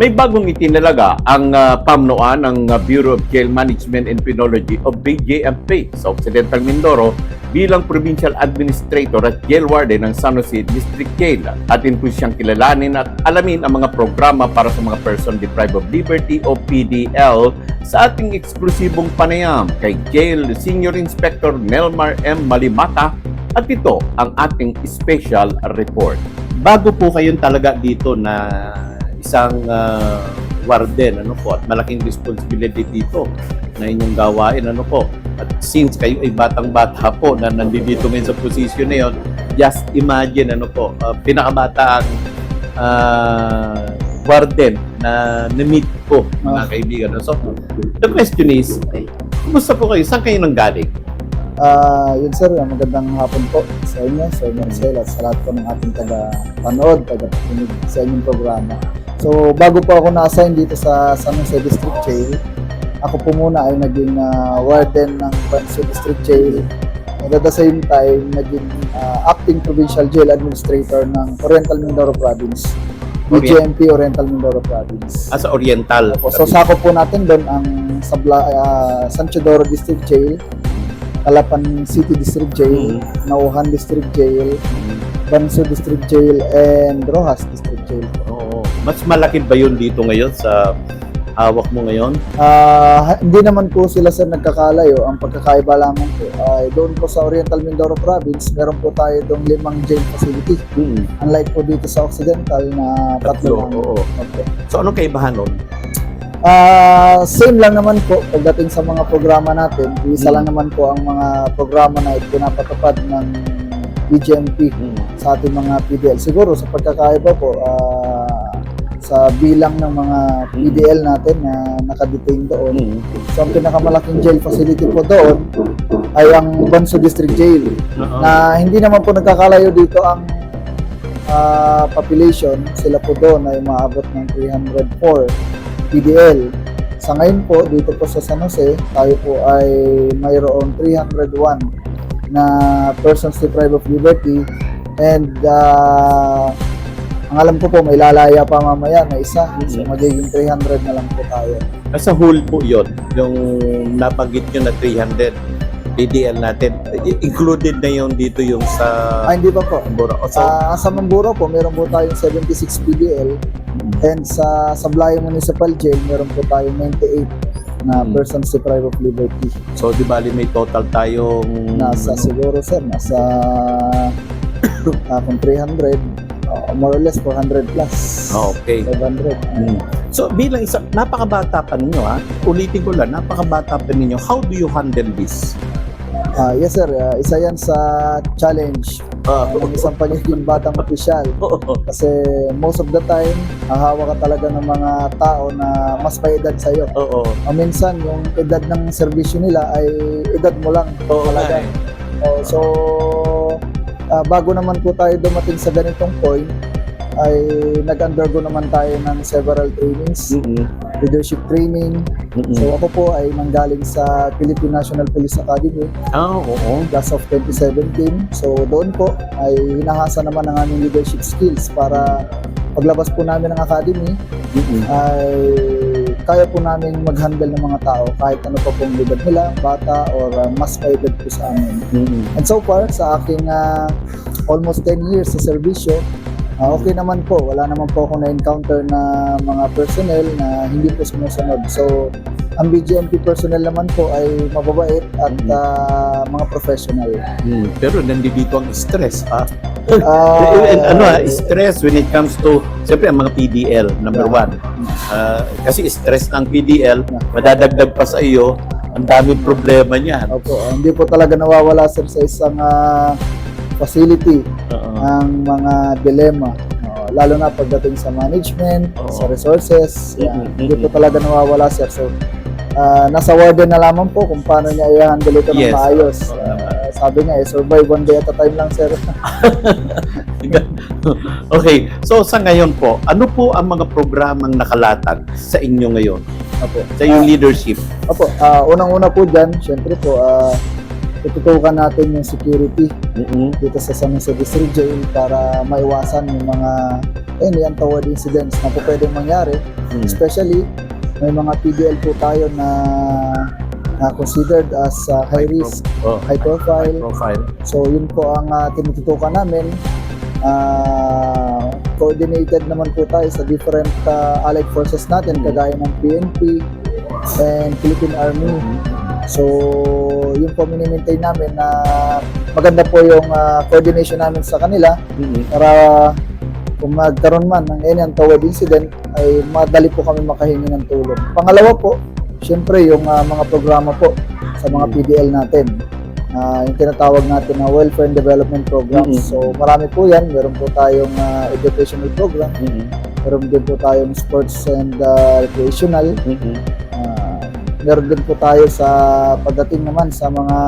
May bagong itinalaga ang uh, pamunuan ng uh, Bureau of Jail Management and Penology o BJMP sa Occidental Mindoro bilang Provincial Administrator at Jail Warden ng San Jose District Jail. Atin po siyang kilalanin at alamin ang mga programa para sa mga person deprived of liberty o PDL sa ating eksklusibong panayam kay Jail Senior Inspector Nelmar M. Malimata at ito ang ating special report. Bago po kayong talaga dito na isang ah, warden ano po at malaking responsibility dito na inyong gawain ano po. At since kayo ay batang-bata po na nandito ngayon sa position na yon just imagine ano po ah, pinakabataan ah, warden na na-meet ko mga kaibigan. So the question is kumusta po kayo? Saan kayo nanggaling Ah, yun sir, magandang hapon po sa inyo, sa Marcel at sa lahat po ng ating taga-panood, taga-pakinig sa inyong programa. So, bago po ako na-assign dito sa San Jose District Jail, ako po muna ay naging ah, warden ng Banso District Jail. And at the same time, naging ah, acting provincial jail administrator ng Oriental Mindoro Province. BGMP Oriental Mindoro Province. as oriental Po, So sakop po natin doon ang Sabla, ah, San Teodoro District Jail, Calapan City District Jail, Mhm. Nauhan District Jail, Banso District Jail, and Rojas District Jail. Oo. Mas malaki ba yun dito ngayon sa hawak mo ngayon? Ha- hindi naman po sila sir nagkakalayo. Ang pagkakaiba lamang po ay doon po sa Oriental Mindoro Province, meron po tayo itong limang jail facility. Hmm. Unlike po dito sa Occidental na Tatlo. tatlo lang. Oo. Okay. So anong kaibahan nun? Ah, same lang naman po pagdating sa mga programa natin. Isa Mm. lang naman po ang mga programa na pinapatupad ng BGMP Hmm. sa ating mga PDL. Siguro sa pagkakaiba po ah, sa bilang ng mga PDL natin na nakadetain doon. Hmm. So ang pinakamalaking jail facility po doon ay ang Banso District Jail Oo. na hindi naman po nagkakalayo dito ang ah, population. Sila po doon ay maabot ng 304 PDL. Sa ngayon po, dito po sa San Jose, tayo po ay mayroong 301 na persons deprived of liberty. And ah, ang alam ko po may lalaya pa mamaya na isa. So magiging 300 na lang po tayo. Sa whole po yun, yung nabanggit nyo na 300 PDL natin, included na yun dito yung sa ah hindi pa po Bora. O, so, sa sa Mamburo po meron po tayong 76 PDL and sa Sablayo Municipal Jail meron po tayong 98 na Mhm. persons deprived of liberty so di bali may total tayong nasa siguro sir nasa uh, kung 300 uh, more or less 400 plus Ah, okay. 500 Hmm. So bilang isa, napakabata pa ninyo ha. Ulitin ko lang, napakabata pa ninyo. How do you handle this? Ah, yes sir Ah, isa yan sa challenge Ah, ng isang pagiging batang opisyal kasi most of the time hahawa ka talaga ng mga tao na mas may edad sa'yo Oo. O minsan, yung edad ng serbisyo nila ay edad mo lang Oo talaga. Oh, so, ah, bago naman po tayo dumating sa ganitong point, ay nag-undergo naman tayo ng several trainings, Mm-mm. leadership training. Mm-mm. So ako po ay nanggaling sa Philippine National Police Academy Ah, oo. class of 2017. So doon po ay hinahasa naman ang aming leadership skills para paglabas po namin ng academy Mm-mm. ay kaya po namin mag-handle ng mga tao kahit ano pa pong edad nila, bata or uh, mas maedad po sa amin. Mm-mm. And so far, sa aking uh, almost 10 years sa serbisyo, uh, okay naman po. Wala naman po ako na-encounter na mga personnel na hindi po sumusunod. So, ang BGMP personnel naman po ay mababait at uh, mga professional. Mm. Pero nandito ang stress ha. Ah, And ano ha, stress when it comes to, siyempre ang mga PDL, number Yeah. one. Ah, kasi stress ng PDL, madadagdag pa sa iyo, ang daming problema niyan. Opo, hindi po talaga nawawala sir sa isang ah, facility Oo. ang mga dilema. Oo, lalo na pagdating sa management, Oo. sa resources, yan. Mhm, hindi po talaga nawawala sir. So, ah, nasa warden na lamang po kung paano niya i-handle ito ng Yes. maayos. Naman. sabi niya, eh, survive one day at a time lang sir. okay, so sa ngayon po, ano po ang mga programang nakalatag sa inyo ngayon? Opo. Sa yung Ah, leadership? Opo, ah, unang-una po dyan, syempre po, ah, tututukan natin yung security Mm-mm. dito sa San Jose District Jail para maiwasan yung mga any untoward incidents na po pwedeng mangyari. Mm. Especially, may mga PDL po tayo na, na considered as uh, high risk, Oh, high profile. profile. So yun po ang uh, tinututukan namin. Ah, coordinated naman po tayo sa different uh, allied forces natin kagaya ng PNP and Philippine Army. So yun po minimaintain namin na maganda po yung ah, coordination namin sa kanila Mm-mm. para kung magkaroon man ng any untoward incident ay madali po kami makahingi ng tulong. Pangalawa po, syempre yung ah, mga programa po sa mga Mm. PDL natin. Ah, yung tinatawag natin na welfare and development programs. Mm. So marami po yan. Meron po tayong ah, educational program. Mm-mm. Meron din po tayong sports and ah, recreational. Mm-mm. Meron din po tayo sa pagdating naman sa mga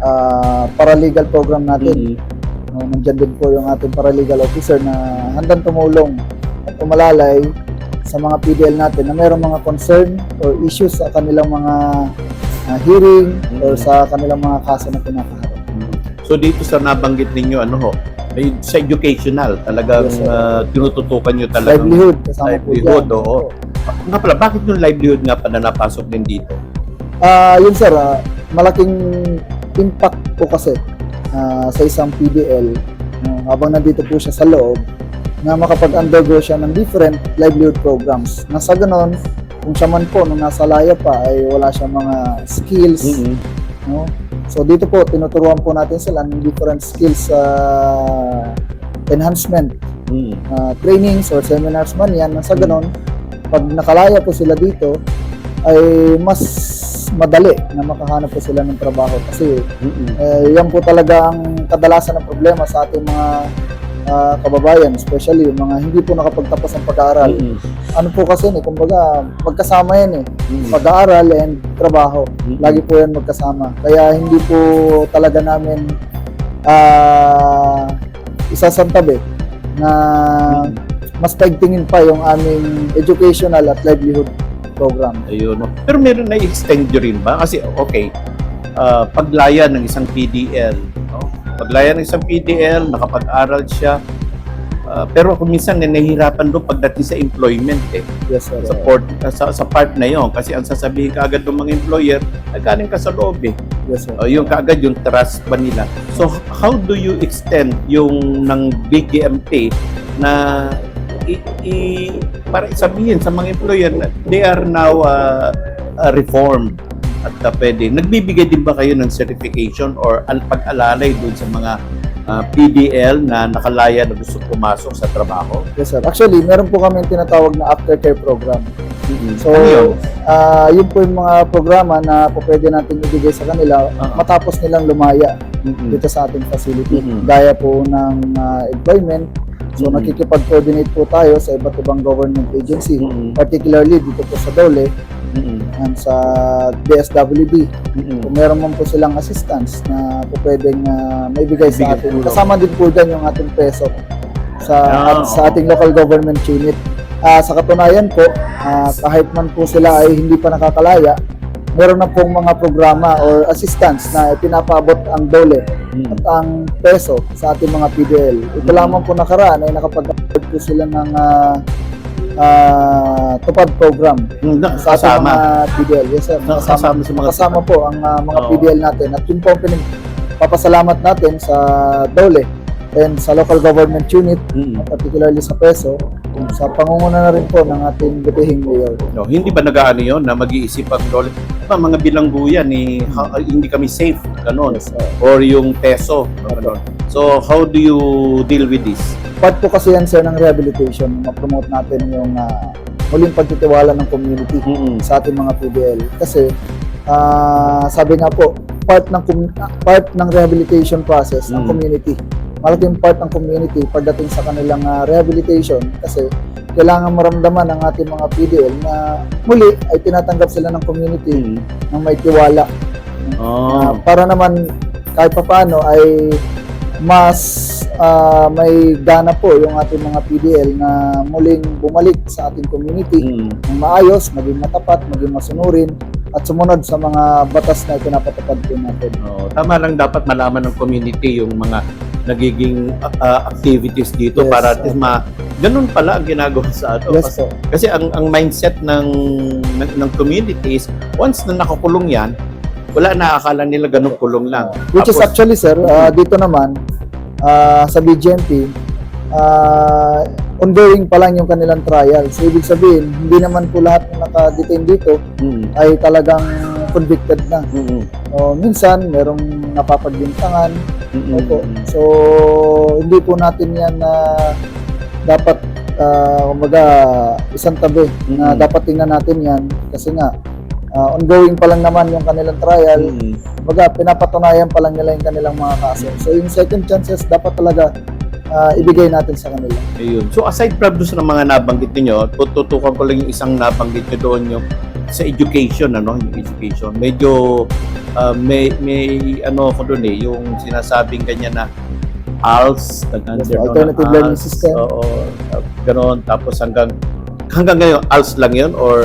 ah, paralegal program natin. Mm-mm. No, nandyan din po yung ating paralegal officer na handang tumulong at umalalay sa mga PDL natin na mayroong mga concern or issues sa kanilang mga ah, hearing or Mhm. sa kanilang mga kaso na pinakaharap. So dito sa nabanggit ninyo, ano ho, may, sa educational, talagang Yes, sir. ah, tinututukan nyo talagang Livelihood, kasama livelihood, po oo. Nga pala, bakit yung livelihood nga pala napasok din dito? Ah, yun sir, ah, malaking impact po kasi ah, sa isang PDL no, habang nandito po siya sa loob na makapag-undergo siya ng different livelihood programs. Na sa ganon, kung siya man po nung nasa laya pa ay wala siya mga skills, Mm-mm. no? So dito po tinuturuan po natin sila ng different skills sa enhancement Mm. uh, trainings or seminars man yan. Nang sa ganon, pag nakalaya po sila dito, ay mas madali na makahanap po sila ng trabaho. Kasi eh, yan po talaga ang kadalasan ng problema sa ating mga ah, kababayan, especially yung mga hindi po nakapagtapos ng pag-aaral. Mm-mm. Ano po kasi, eh, kumbaga, magkasama yan eh. Mm-mm. Pag-aaral and trabaho. Mm-mm. Lagi po yan magkasama. Kaya hindi po talaga namin ah isasantabi na mas paigtingin pa yung aming educational at livelihood program. Ayun. no. Pero meron na extend nyo rin ba? Kasi, okay, ah, paglaya ng isang PDL, no? paglaya ng isang PDL, nakapag-aral siya, ah, pero kung minsan eh, nahihirapan doon pagdating sa employment eh. Yes, sir. Sa, port, sa, sa part na yon Kasi ang sasabihin kaagad ng mga employer, nagaling ka sa loob eh. Yes, sir. Uh, yung kaagad yung trust ba nila. So how do you extend yung ng BGMP na i, i- para sabihin sa mga employer na they are now uh, uh, reformed at uh, pwede. Nagbibigay din ba kayo ng certification or al- pag-alalay dun sa mga uh, PDL na nakalaya na gusto pumasok sa trabaho? Yes, sir. Actually, meron po kami tinatawag na aftercare program. So, ano yun? ah yun po yung mga programa na po pwede natin ibigay sa kanila Ah. matapos nilang lumaya Mm-mm. dito sa ating facility. Mhm. Gaya po ng ah, employment. So, Mhm. nakikipag-coordinate po tayo sa iba't ibang government agency. Mm-mm. Particularly dito po sa DOLE Mm-mm. and sa DSWD. Mm-mm. Kung meron man po silang assistance na po pwedeng ah, maibigay sa Bigyan atin. Kasama din po dyan yung ating peso sa Ah, at- sa ating local government unit. Ah, sa katunayan po, ah, kahit man po sila ay hindi pa nakakalaya, meron na pong mga programa or assistance na pinapaabot ang dole Mm. at ang peso sa ating mga PDL. Ito Mm. lamang po nakaraan ay nakapag-abot po sila ng ah, ah, tupad program Mm, sa ating Kasama. mga PDL. Yes sir, Nakasama sa mga kasama po ang ah, mga Oo. PDL natin at yun po ang pinig- papasalamat natin sa DOLE and sa local government unit Mm. particularly sa PESO sa pangunguna na rin po ng ating butihing mayor. No, hindi ba nag-aano yun na mag-iisip ang dole? Ba, mga bilanggo yan, eh, ha- hindi kami safe, ganon. Yes. Or yung peso, ganon. So, how do you deal with this? Part po kasi yan sir ng rehabilitation, ma-promote natin yung ah, muling pagtitiwala ng community Mm-mm. sa ating mga PDL. Kasi ah, sabi nga po, part ng part ng rehabilitation process ng Mm. community. Malaking part ng community pagdating sa kanilang ah, rehabilitation kasi kailangan maramdaman ng ating mga PDL na muli ay tinatanggap sila ng community Mm. ng may tiwala Oh. Ah, para naman kahit papaano ay mas ah, may gana po yung ating mga PDL na muling bumalik sa ating community Mm. ng maayos, maging matapat, maging masunurin at sumunod sa mga batas na pinapatupad po natin. Oo, tama lang dapat malaman ng community yung mga nagiging uh, activities dito Yes. para at least ma ganun pala ang ginagawa sa ato Yes kasi, po. kasi ang ang mindset ng ng, ng community is once na nakakulong yan wala na akala nila ganun kulong lang Which is Tapos, actually sir, ah, dito naman ah, sa BGMP, ah, ongoing pa lang yung kanilang trial. So ibig sabihin, hindi naman po lahat ng naka-detain dito mm, ay talagang convicted na. mm, mm, O, minsan, merong napapagbintangan. Mm, mm, Opo. So, hindi po natin yan na dapat, ah, kumbaga, isang tabi na Mm. dapat tingnan natin yan kasi nga, ah, ongoing pa lang naman yung kanilang trial. Mm, Kumbaga, pinapatunayan pa lang nila yung kanilang mga kaso. So, yung second chances, dapat talaga ah, ibigay natin sa kanila. Ayun. So aside from doon sa mga nabanggit niyo, tututukan ko lang yung isang nabanggit niyo doon yung sa education ano, yung education. Medyo uh, may may ano ko doon eh, yung sinasabing ganyan na ALS, Yes, alternative learning system. Oo, uh, ganon tapos hanggang hanggang ngayon ALS lang 'yon or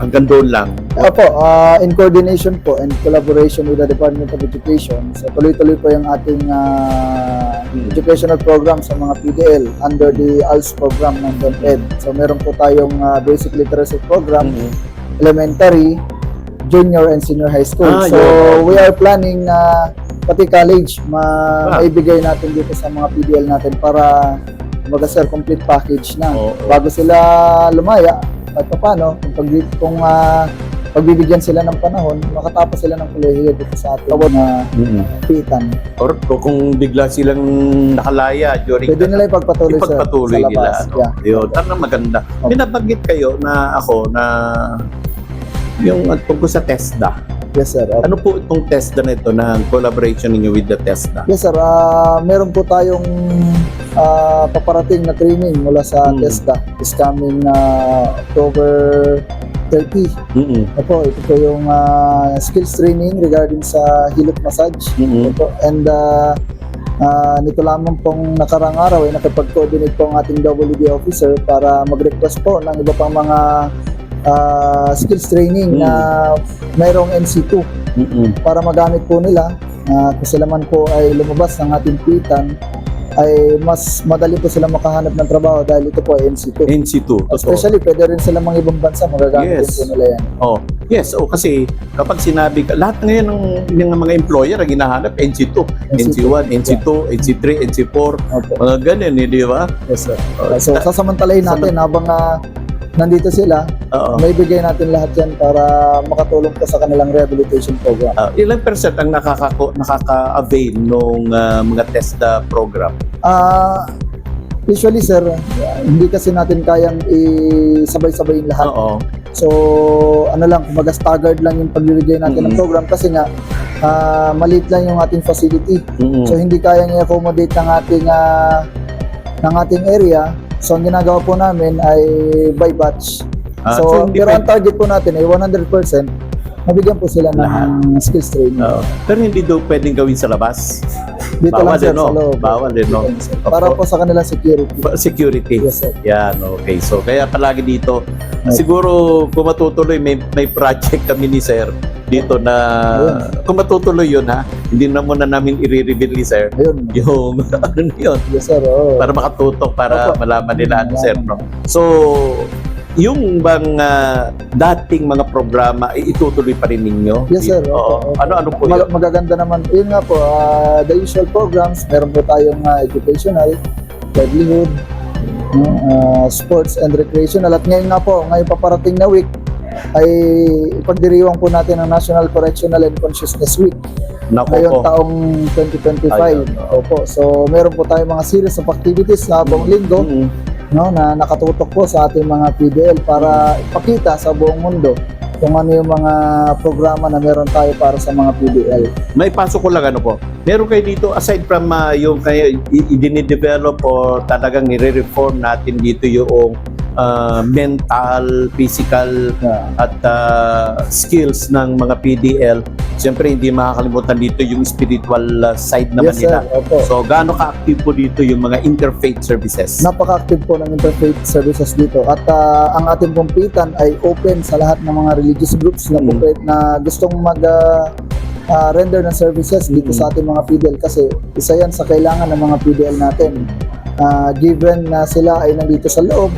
hanggang doon lang. Opo, ah, in coordination po and collaboration with the Department of Education, so tuloy-tuloy po yung ating ah, Hmm. educational program sa mga PDL under the ALS program ng DepEd. So meron po tayong ah, basic literacy program, Mhm. elementary, junior and senior high school. Ah, so yun. we are planning na pati college ma Ah. maibigay natin dito sa mga PDL natin para kumbaga sir complete package na Oo. bago sila lumaya at paano kung pag kung ah, pagbibigyan sila ng panahon makatapos sila ng kolehiyo dito sa ating na Mhm. pitan Or kung bigla silang nakalaya during pwede nila ipagpatuloy, sir, sa nila. labas Ano? yeah. Yun, talagang maganda. Okay. Binabanggit kayo na ako na yung uh, tungkol sa TESDA. yes sir Ano po itong TESDA na ito na collaboration ninyo with the TESDA? Yes sir, Ah, meron po tayong ah, paparating na training mula sa Hmm. TESDA. Is coming ah, October 30. Mm-mm. Opo, ito po yung ah, skills training regarding sa hilot massage. Mm-mm. Opo, and ah, ah, nito lamang pong nakarang araw ay nakipag-coordinate po ang ating WD officer para mag-request po ng iba pang mga ah, skills training na mayroong NC2 Mm-mm. para magamit po nila ah, kung sila man po ay lumabas ng ating pitan ay mas madali po sila makahanap ng trabaho dahil ito po ay NC2. NC2. Totoo. Especially pwede rin sila mga ibang bansa magagamit Yes. din po nila yan. Oh, yes, oh, kasi kapag sinabi ka, lahat ngayon ng, ng mga employer ang hinahanap, NC2, NC1, NC2, NC3, NC4, Opo. mga ganun eh, di ba? Yes, sir. Oh, So, sasamantalahin natin habang ah, nandito sila, Oo. may bigay natin lahat yan para makatulong po sa kanilang rehabilitation program. Ah, ilang percent ang nakaka- nakaka-avail nung ah, mga TESDA program? Ah, usually sir, ah, hindi kasi natin kayang isabay-sabayin lahat. Oo. So, ano lang, kumbaga staggered lang yung pagbibigay natin ng Mhm. program kasi nga ah, maliit lang yung ating facility. Mm-mm. So, hindi kayang i-accommodate ng ating ah, ng ating area. So, ang ginagawa po namin ay by batch. Ah, so, hindi pero ang target po natin ay 100% mabigyan po sila ng skills training. Oo. pero hindi daw pwedeng gawin sa labas. Dito Bawal lang sir din, no? sa loob. Bawal din, no? Para Opo. po sa kanila security. Security. Yes, sir. Yan, okay. So, kaya palagi dito, siguro kung matutuloy, may, may project kami ni Sir dito na, kung matutuloy yun ha, hindi na muna namin i-reveal ni Sir Ayun. yung, ano na yun, Yes, sir. Oo. para makatutok, para Opo. malaman nila ano. Sir. No? So, yung bang ah, dating mga programa, ay itutuloy pa rin ninyo? Yes, sir. Oo. Opo, opo. Ano-ano po Mag- yun? magaganda naman. Yun nga po, ah, the usual programs, meron po tayong ah, educational, livelihood, no, ah, sports and recreational. At ngayon nga po, ngayon paparating na week, ay ipagdiriwang po natin ang National Correctional and Consciousness Week Nako ngayon po. taong 2025. Ayun. Opo. So, meron po tayong mga series of activities sa buong linggo Mm-mm. no, na nakatutok po sa ating mga PDL para ipakita sa buong mundo kung ano yung mga programa na meron tayo para sa mga PDL. may pasok ko lang ano po. Meron kayo dito aside from ah, yung kayo i-develop o talagang nire-reform natin dito yung ah, mental, physical Yeah. at ah, skills ng mga PDL. Siyempre hindi makakalimutan dito yung spiritual ah, side naman yes, sir. nila. Opo. So gaano ka-active po dito yung mga interfaith services? Napaka-active po ng interfaith services dito at ah, ang ating kumpitan ay open sa lahat ng mga religious groups na, Mm. po- na gustong mag ah, ah, render ng services dito Mm. sa ating mga PDL kasi isa yan sa kailangan ng mga PDL natin. Ah, given na sila ay nandito sa loob,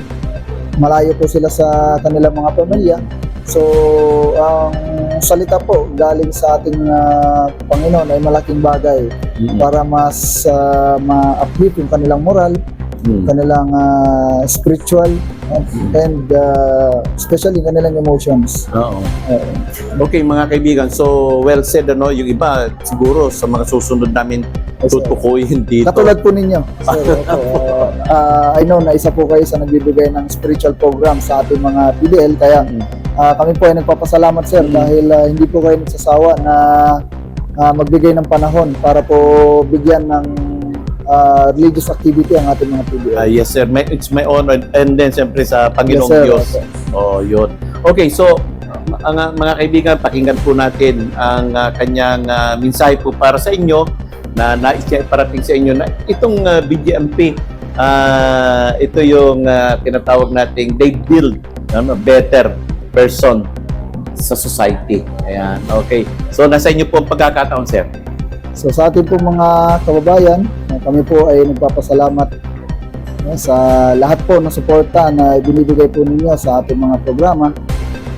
malayo po sila sa kanilang mga pamilya. So, ang salita po galing sa ating ah, Panginoon ay malaking bagay Mm. para mas ah, ma-uplift yung kanilang moral, Mm. kanilang ah, spiritual, and, and ah, especially kanilang emotions. Oo. Uh, Okay mga kaibigan, so well said ano, yung iba siguro sa mga susunod namin tutukuyin dito. Katulad po ninyo. So, uh, uh, I know na isa po kayo sa nagbibigay ng spiritual program sa ating mga PDL. Kaya uh, kami po ay nagpapasalamat sir Mm. dahil uh, hindi po kayo nagsasawa na uh, magbigay ng panahon para po bigyan ng uh, religious activity ang ating mga PDL. Ah, yes sir, My- it's my honor and then siyempre sa Panginoong sir. Diyos. Opo. Oh, yun. Okay, so ang mga kaibigan, pakinggan po natin ang ah, kanyang ah, mensahe po para sa inyo na nais niya iparating sa inyo na itong ah, BGMP, ah, ito yung ah, tinatawag nating they build ano, better person sa society. Ayan, okay. So, nasa inyo po ang pagkakataon, sir. So sa ating po mga kababayan, uh, kami po ay nagpapasalamat uh, sa lahat po ng suporta na binibigay po ninyo sa ating mga programa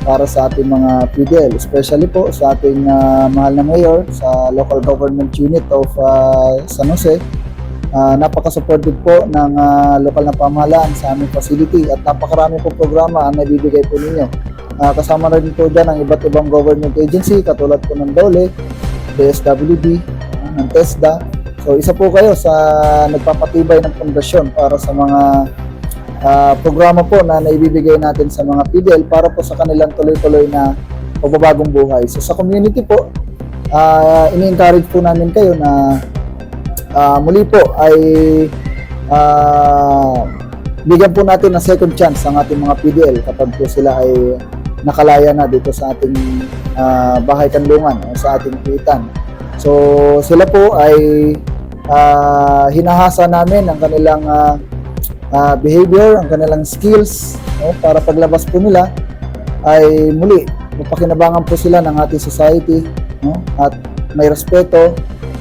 para sa ating mga PDL, especially po sa ating uh, mahal na mayor sa local government unit of uh, San Jose. Uh, napaka-supportive po ng uh, lokal na pamahalaan sa aming facility at napakarami po programa ang nabibigay po ninyo. Uh, kasama rin po dyan ang iba't ibang government agency katulad po ng DOLE, DSWD, uh, ng TESDA. So isa po kayo sa nagpapatibay ng pundasyon para sa mga ah, programa po na naibibigay natin sa mga PDL para po sa kanilang tuloy-tuloy na pagbabagong buhay. So sa community po, ah, ini-encourage po namin kayo na ah, muli po ay ah, bigyan po natin ng second chance ang ating mga PDL kapag po sila ay nakalaya na dito sa ating ah, bahay kanlungan o sa ating pitan. So sila po ay ah, hinahasa namin ang kanilang ah, ah, behavior, ang kanilang skills no, para paglabas po nila ay muli mapakinabangan po sila ng ating society no, at may respeto,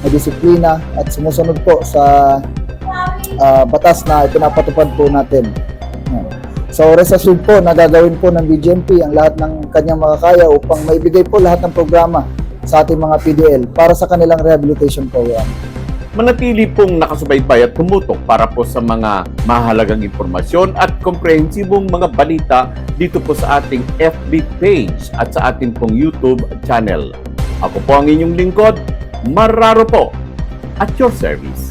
may disiplina at sumusunod po sa ah, batas na ipinapatupad po natin. So rest assured po na gagawin po ng BGMP ang lahat ng kanyang makakaya upang maibigay po lahat ng programa sa ating mga PDL para sa kanilang rehabilitation program. manatili pong nakasubaybay at tumutok para po sa mga mahalagang impormasyon at komprehensibong mga balita dito po sa ating FB page at sa ating pong YouTube channel. Ako po ang inyong lingkod, Mararo po, at your service.